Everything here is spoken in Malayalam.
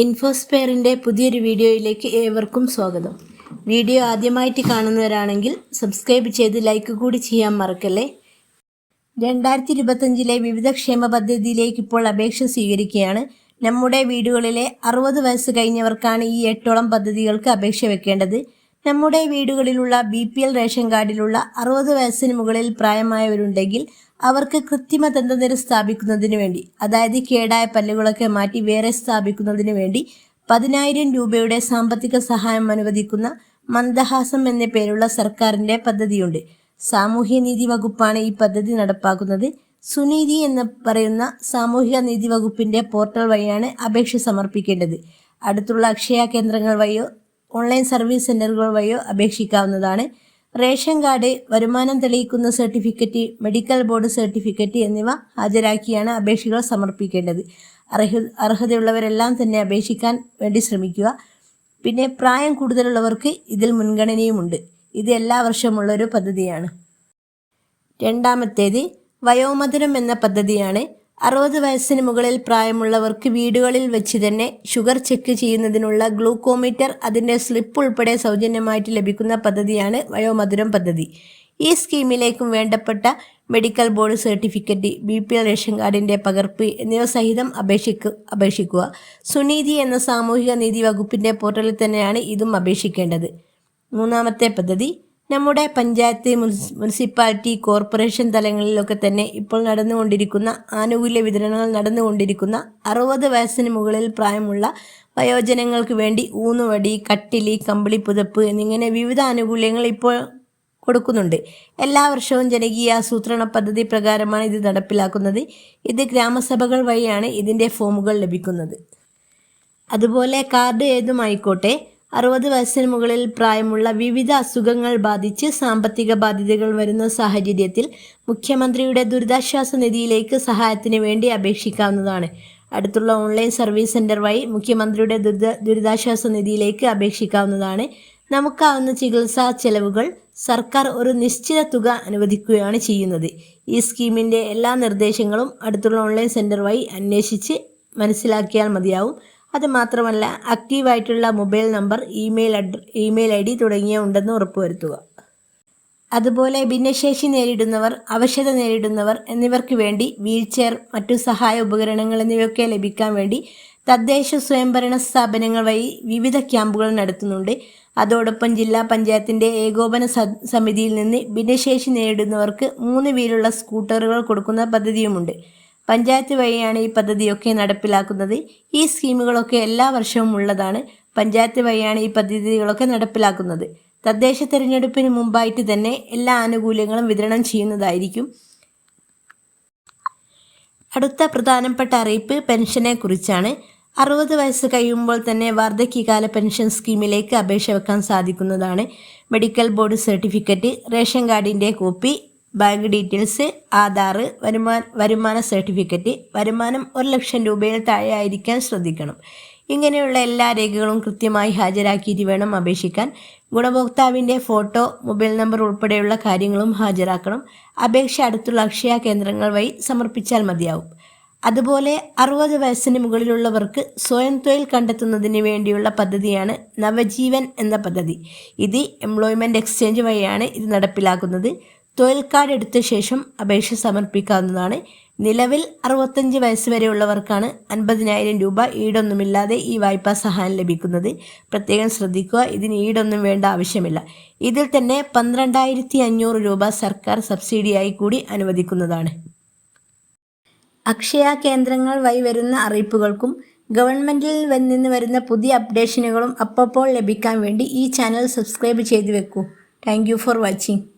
ഇൻഫോസ്പെയറിന്റെ പുതിയൊരു വീഡിയോയിലേക്ക് ഏവർക്കും സ്വാഗതം. വീഡിയോ ആദ്യമായിട്ട് കാണുന്നവരാണെങ്കിൽ സബ്സ്ക്രൈബ് ചെയ്ത് ലൈക്ക് കൂടി ചെയ്യാൻ മറക്കല്ലേ? രണ്ടായിരത്തി ഇരുപത്തഞ്ചിലെ വിവിധ ക്ഷേമ പദ്ധതിയിലേക്ക് ഇപ്പോൾ അപേക്ഷ സ്വീകരിക്കുകയാണ്. നമ്മുടെ വീടുകളിലെ അറുപത് വയസ്സ് കഴിഞ്ഞവർക്കാണ് ഈ എട്ടോളം പദ്ധതികൾക്ക് അപേക്ഷ വെക്കേണ്ടത്. നമ്മുടെ വീടുകളിലുള്ള ബി പി എൽ റേഷൻ കാർഡിലുള്ള അറുപത് വയസ്സിന് മുകളിൽ പ്രായമായവരുണ്ടെങ്കിൽ അവർക്ക് കൃത്രിമ ദന്തനിര സ്ഥാപിക്കുന്നതിന് വേണ്ടി അതായത് കേടായ പല്ലുകളൊക്കെ മാറ്റി വേറെ സ്ഥാപിക്കുന്നതിന് വേണ്ടി പതിനായിരം രൂപയുടെ സാമ്പത്തിക സഹായം അനുവദിക്കുന്ന മന്ദഹാസം എന്ന പേരുള്ള സർക്കാരിന്റെ പദ്ധതിയുണ്ട്. സാമൂഹ്യ നീതി വകുപ്പാണ് ഈ പദ്ധതി നടപ്പാക്കുന്നത്. സുനീതി എന്ന് പറയുന്ന സാമൂഹിക നീതി വകുപ്പിന്റെ പോർട്ടൽ വഴിയാണ് അപേക്ഷ സമർപ്പിക്കേണ്ടത്. അടുത്തുള്ള അക്ഷയ കേന്ദ്രങ്ങൾ വഴിയോ ഓൺലൈൻ സർവീസ് സെന്ററുകൾ വഴിയോ അപേക്ഷിക്കാവുന്നതാണ്. റേഷൻ കാർഡ് വരുമാനം തെളിയിക്കുന്ന സർട്ടിഫിക്കറ്റ് മെഡിക്കൽ ബോർഡ് സർട്ടിഫിക്കറ്റ് എന്നിവ ഹാജരാക്കിയാണ് അപേക്ഷകൾ സമർപ്പിക്കേണ്ടത്. അർഹ അർഹതയുള്ളവരെല്ലാം തന്നെ അപേക്ഷിക്കാൻ വേണ്ടി ശ്രമിക്കുക. പിന്നെ പ്രായം കൂടുതലുള്ളവർക്ക് ഇതിൽ മുൻഗണനയുമുണ്ട്. ഇത് എല്ലാ വർഷമുള്ളൊരു പദ്ധതിയാണ്. രണ്ടാമത്തേത് വയോമധുരം എന്ന പദ്ധതിയാണ്. അറുപത് വയസ്സിന് മുകളിൽ പ്രായമുള്ളവർക്ക് വീടുകളിൽ വെച്ച് തന്നെ ഷുഗർ ചെക്ക് ചെയ്യുന്നതിനുള്ള ഗ്ലൂക്കോമീറ്റർ അതിന്റെ സ്ലിപ്പ് ഉൾപ്പെടെ സൗജന്യമായിട്ട് ലഭിക്കുന്ന പദ്ധതിയാണ് വയോമധുരം പദ്ധതി. ഈ സ്കീമിലേക്കും വേണ്ടപ്പെട്ട medical board certificate B P L ration കാർഡിന്റെ പകർപ്പ് എന്നിവ സഹിതം അപേക്ഷിക്കു അപേക്ഷിക്കുക. സുനീതി എന്ന സാമൂഹിക നീതി വകുപ്പിന്റെ പോർട്ടലിൽ തന്നെയാണ് ഇതും അപേക്ഷിക്കേണ്ടത്. മൂന്നാമത്തെ പദ്ധതി നമ്മുടെ പഞ്ചായത്ത് മുനിസിപ്പാലിറ്റി കോർപ്പറേഷൻ തലങ്ങളിലൊക്കെ തന്നെ ഇപ്പോൾ നടന്നുകൊണ്ടിരിക്കുന്ന ആനുകൂല്യ വിതരണങ്ങൾ നടന്നുകൊണ്ടിരിക്കുന്ന അറുപത് വയസ്സിന് മുകളിൽ പ്രായമുള്ള വയോജനങ്ങൾക്ക് വേണ്ടി ഊന്നുവടി കട്ടിലി കമ്പിളി പുതപ്പ് എന്നിങ്ങനെ വിവിധ ആനുകൂല്യങ്ങൾ ഇപ്പോൾ കൊടുക്കുന്നുണ്ട്. എല്ലാ വർഷവും ജനകീയ ആസൂത്രണ പദ്ധതി പ്രകാരമാണ് ഇത് നടപ്പിലാക്കുന്നത്. ഇത് ഗ്രാമസഭകൾ വഴിയാണ് ഇതിന്റെ ഫോമുകൾ ലഭിക്കുന്നത്. അതുപോലെ കാർഡ് ഏതുമായിക്കോട്ടെ അറുപത് വയസ്സിന് മുകളിൽ പ്രായമുള്ള വിവിധ അസുഖങ്ങൾ ബാധിച്ച് സാമ്പത്തിക ബാധ്യതകൾ വരുന്ന സാഹചര്യത്തിൽ മുഖ്യമന്ത്രിയുടെ ദുരിതാശ്വാസ നിധിയിലേക്ക് സഹായത്തിന് വേണ്ടി അപേക്ഷിക്കാവുന്നതാണ്. അടുത്തുള്ള ഓൺലൈൻ സർവീസ് സെന്റർ വഴി മുഖ്യമന്ത്രിയുടെ ദുരിത ദുരിതാശ്വാസ നിധിയിലേക്ക് അപേക്ഷിക്കാവുന്നതാണ്. നമുക്കാവുന്ന ചികിത്സാ ചെലവുകൾ സർക്കാർ ഒരു നിശ്ചിത തുക അനുവദിക്കുകയാണ് ചെയ്യുന്നത്. ഈ സ്കീമിന്റെ എല്ലാ നിർദ്ദേശങ്ങളും അടുത്തുള്ള ഓൺലൈൻ സെന്റർ വഴി അന്വേഷിച്ച് മനസ്സിലാക്കിയാൽ മതിയാവും. അത് മാത്രമല്ല ആക്റ്റീവായിട്ടുള്ള മൊബൈൽ നമ്പർ ഇമെയിൽ അഡ്ര ഇമെയിൽ ഐ ഡി തുടങ്ങിയ ഉണ്ടെന്ന് ഉറപ്പുവരുത്തുക. അതുപോലെ ഭിന്നശേഷി നേരിടുന്നവർ അവശത നേരിടുന്നവർ എന്നിവർക്ക് വേണ്ടി വീൽചെയർ മറ്റു സഹായ ഉപകരണങ്ങൾ എന്നിവയൊക്കെ ലഭിക്കാൻ വേണ്ടി തദ്ദേശ സ്വയംഭരണ സ്ഥാപനങ്ങൾ വഴി വിവിധ ക്യാമ്പുകൾ നടത്തുന്നുണ്ട്. അതോടൊപ്പം ജില്ലാ പഞ്ചായത്തിന്റെ ഏകോപന സമിതിയിൽ നിന്ന് ഭിന്നശേഷി നേരിടുന്നവർക്ക് മൂന്ന് വീലുള്ള സ്കൂട്ടറുകൾ കൊടുക്കുന്ന പദ്ധതിയുമുണ്ട്. പഞ്ചായത്ത് വഴിയാണ് ഈ പദ്ധതിയൊക്കെ നടപ്പിലാക്കുന്നത്. ഈ സ്കീമുകളൊക്കെ എല്ലാ വർഷവും ഉള്ളതാണ്. പഞ്ചായത്ത് വഴിയാണ് ഈ പദ്ധതികളൊക്കെ നടപ്പിലാക്കുന്നത്. തദ്ദേശ തെരഞ്ഞെടുപ്പിന് മുമ്പായിട്ട് തന്നെ എല്ലാ ആനുകൂല്യങ്ങളും വിതരണം ചെയ്യുന്നതായിരിക്കും. അടുത്ത പ്രധാനപ്പെട്ട അറിയിപ്പ് പെൻഷനെ കുറിച്ചാണ്. അറുപത് വയസ്സ് കഴിയുമ്പോൾ തന്നെ വാർദ്ധക്യകാല പെൻഷൻ സ്കീമിലേക്ക് അപേക്ഷ വെക്കാൻ സാധിക്കുന്നതാണ്. മെഡിക്കൽ ബോർഡ് സർട്ടിഫിക്കറ്റ് റേഷൻ കാർഡിന്റെ കോപ്പി ബാങ്ക് ഡീറ്റെയിൽസ് ആധാർ വരുമാന വരുമാന സർട്ടിഫിക്കറ്റ് വരുമാനം ഒരു ലക്ഷം രൂപയിൽ താഴെ ആയിരിക്കാൻ ശ്രദ്ധിക്കണം. ഇങ്ങനെയുള്ള എല്ലാ രേഖകളും കൃത്യമായി ഹാജരാക്കിയിട്ട് വേണം അപേക്ഷിക്കാൻ. ഗുണഭോക്താവിന്റെ ഫോട്ടോ മൊബൈൽ നമ്പർ ഉൾപ്പെടെയുള്ള കാര്യങ്ങളും ഹാജരാക്കണം. അപേക്ഷ അടുത്തുള്ള അക്ഷയ കേന്ദ്രങ്ങൾ വഴി സമർപ്പിച്ചാൽ മതിയാവും. അതുപോലെ അറുപത് വയസ്സിന് മുകളിലുള്ളവർക്ക് സ്വയം തൊഴിൽ കണ്ടെത്തുന്നതിന് വേണ്ടിയുള്ള പദ്ധതിയാണ് നവജീവൻ എന്ന പദ്ധതി. ഇത് എംപ്ലോയ്മെന്റ് എക്സ്ചേഞ്ച് വഴിയാണ് ഇത് നടപ്പിലാക്കുന്നത്. തൊഴിൽ കാർഡ് എടുത്ത ശേഷം അപേക്ഷ സമർപ്പിക്കാവുന്നതാണ്. നിലവിൽ അറുപത്തഞ്ച് വയസ്സ് വരെയുള്ളവർക്കാണ് അൻപതിനായിരം രൂപ ഈടൊന്നുമില്ലാതെ ഈ വായ്പാ സഹായം ലഭിക്കുന്നത്. പ്രത്യേകം ശ്രദ്ധിക്കുക ഇതിന് ഈടൊന്നും വേണ്ട ആവശ്യമില്ല. ഇതിൽ തന്നെ പന്ത്രണ്ടായിരത്തി അഞ്ഞൂറ് രൂപ സർക്കാർ സബ്സിഡിയായി കൂടി അനുവദിക്കുന്നതാണ്. അക്ഷയ കേന്ദ്രങ്ങൾ വഴി വരുന്ന അറിയിപ്പുകൾക്കും ഗവൺമെന്റിൽ നിന്ന് വരുന്ന പുതിയ അപ്ഡേഷനുകളും അപ്പോൾ ലഭിക്കാൻ വേണ്ടി ഈ ചാനൽ സബ്സ്ക്രൈബ് ചെയ്തു വെക്കൂ. Thank for watching.